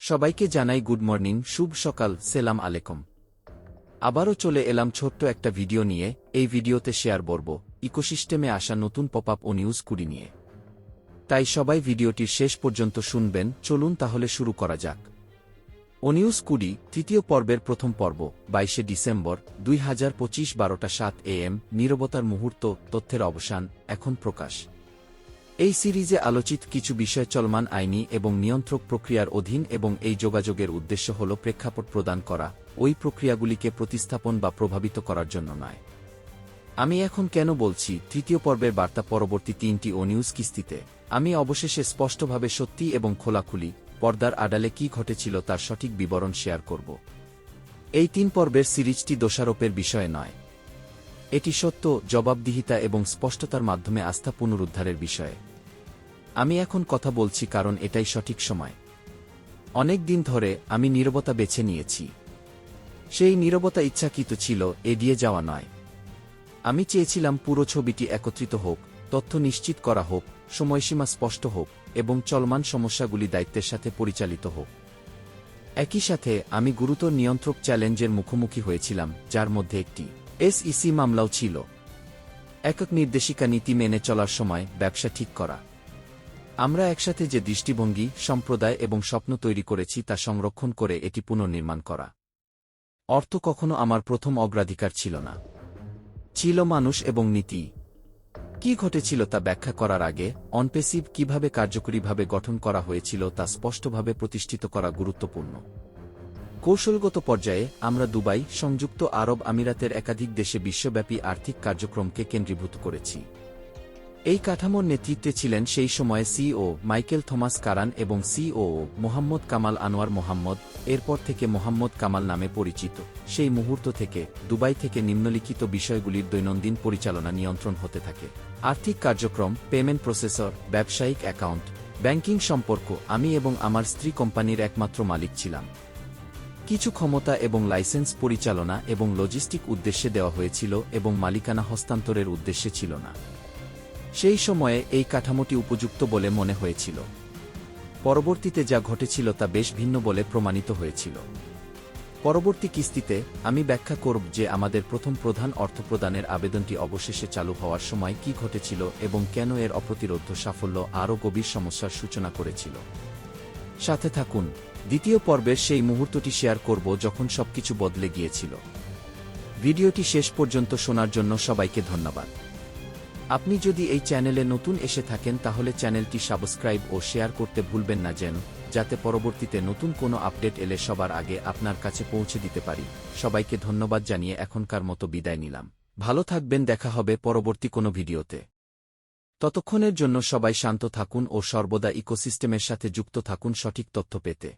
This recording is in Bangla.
সবাইকে জানাই গুড মর্নিং, শুভ সকাল, সেলাম আলেকম আবারও চলে এলাম ছোট্ট একটা ভিডিও নিয়ে, এই ভিডিওতে শেয়ার করব, ইকোসিস্টেমে আসা নতুন পপ আপ ও নিউজ কুড়ি নিয়ে। তাই সবাই ভিডিওটির শেষ পর্যন্ত শুনবেন, চলুন তাহলে শুরু করা যাক। ও নিউজ কুড়ি, তৃতীয় পর্বের প্রথম পর্ব, বাইশে ডিসেম্বর, দুই হাজার পঁচিশ বারোটা সাত এ এম, নীরবতার মুহূর্ত, তথ্যের অবসান, এখন প্রকাশ। এই সিরিজে আলোচিত কিছু বিষয় চলমান আইনি এবং নিয়ন্ত্রক প্রক্রিয়ার অধীন এবং এই যোগাযোগের উদ্দেশ্য হল প্রেক্ষাপট প্রদান করা, ওই প্রক্রিয়াগুলিকে প্রতিস্থাপন বা প্রভাবিত করার জন্য নয়। আমি এখন কেন বলছি, তৃতীয় পর্বের বার্তা পরবর্তী তিনটি ও নিউজ কিস্তিতে। আমি অবশেষে স্পষ্টভাবে সত্যি এবং খোলাখুলি, পর্দার আড়ালে কি ঘটেছিল তার সঠিক বিবরণ শেয়ার করব। এই তিন পর্বের সিরিজটি দোষারোপের বিষয়ে নয়। এটি সত্য, জবাবদিহিতা এবং স্পষ্টতার মাধ্যমে আস্থা পুনরুদ্ধারের বিষয়ে। আমি এখন কথা বলছি কারণ এটাই সঠিক সময়। অনেক দিন ধরে আমি নীরবতা বেছে নিয়েছি। সেই নীরবতা ইচ্ছাকৃত ছিল, এড়িয়ে যাওয়া নয়। আমি চেয়েছিলাম পুরো ছবিটি একত্রিত হোক, তথ্য নিশ্চিত করা হোক, সময়সীমা স্পষ্ট হোক, এবং চলমান সমস্যাগুলি দায়িত্বের সাথে পরিচালিত হোক। একই সাথে, আমি গুরুতর নিয়ন্ত্রক চ্যালেঞ্জের মুখোমুখি হয়েছিলাম, যার মধ্যে একটি এসইসি মামলাও ছিল। একক নির্দেশিকা নীতি মেনে চলার সময় ব্যবসা ঠিক করা। আমরা একসাথে যে দৃষ্টিভঙ্গি, সম্প্রদায় এবং স্বপ্ন তৈরি করেছি তা সংরক্ষণ করে এটি পুনর্নির্মাণ করা। অর্থ কখনো আমার প্রথম অগ্রাধিকার ছিল না। ছিল মানুষ এবং নীতি। কি ঘটেছিল তা ব্যাখ্যা করার আগে, অনপেসিভ কীভাবে কার্যকরীভাবে গঠন করা হয়েছিল তা স্পষ্টভাবে প্রতিষ্ঠিত করা গুরুত্বপূর্ণ। কৌশলগত পর্যায়ে, আমরা দুবাই, সংযুক্ত আরব আমিরাতের একাধিক দেশে বিশ্বব্যাপী আর্থিক কার্যক্রমকে কেন্দ্রীভূত করেছি। এই কাঠামোর নেতৃত্বে ছিলেন সেই সময়ে সিও মাইকেল থমাস কারান এবং সিও মোহাম্মদ কামাল আনোয়ার মোহাম্মদ, এরপর থেকে মোহাম্মদ কামাল নামে পরিচিত। সেই মুহূর্ত থেকে দুবাই থেকে নিম্নলিখিত বিষয়গুলির দৈনন্দিন পরিচালনা নিয়ন্ত্রণ হতে থাকে। আর্থিক কার্যক্রম, পেমেন্ট প্রসেসর, ব্যবসায়িক অ্যাকাউন্ট, ব্যাংকিং সম্পর্ক, আমি এবং আমার স্ত্রী কোম্পানির একমাত্র মালিক ছিলাম। কিছু ক্ষমতা এবং লাইসেন্স পরিচালনা এবং লজিস্টিক উদ্দেশ্যে দেওয়া হয়েছিল এবং মালিকানা হস্তান্তরের উদ্দেশ্যে ছিল না। সেই সময়ে এই কাঠামোটি উপযুক্ত বলে মনে হয়েছিল। পরবর্তীতে যা ঘটেছিল তা বেশ ভিন্ন বলে প্রমাণিত হয়েছিল। পরবর্তী কিস্তিতে আমি ব্যাখ্যা করব যে আমাদের প্রথম প্রধান অর্থপ্রদানের আবেদনটি অবশেষে চালু হওয়ার সময় কি ঘটেছিল এবং কেন এর অপ্রতিরোধ্য সাফল্য আরও গভীর সমস্যার সূচনা করেছিল। সাথে থাকুন, দ্বিতীয় পর্বের সেই মুহূর্তটি শেয়ার করব যখন সবকিছু বদলে গিয়েছিল। ভিডিওটি শেষ পর্যন্ত শোনার জন্য সবাইকে ধন্যবাদ। আপনি যদি এই চ্যানেলে নতুন এসে থাকেন তাহলে চ্যানেলটি সাবস্ক্রাইব ও শেয়ার করতে ভুলবেন না যেন, যাতে পরবর্তীতে নতুন কোনো আপডেট এলে সবার আগে আপনার কাছে পৌঁছে দিতে পারি। সবাইকে ধন্যবাদ জানিয়ে এখনকার মতো বিদায় নিলাম। ভালো থাকবেন, দেখা হবে পরবর্তী কোনো ভিডিওতে। ততক্ষণের জন্য সবাই শান্ত থাকুন ও সর্বদা ইকোসিস্টেমের সাথে যুক্ত থাকুন সঠিক তথ্য পেতে।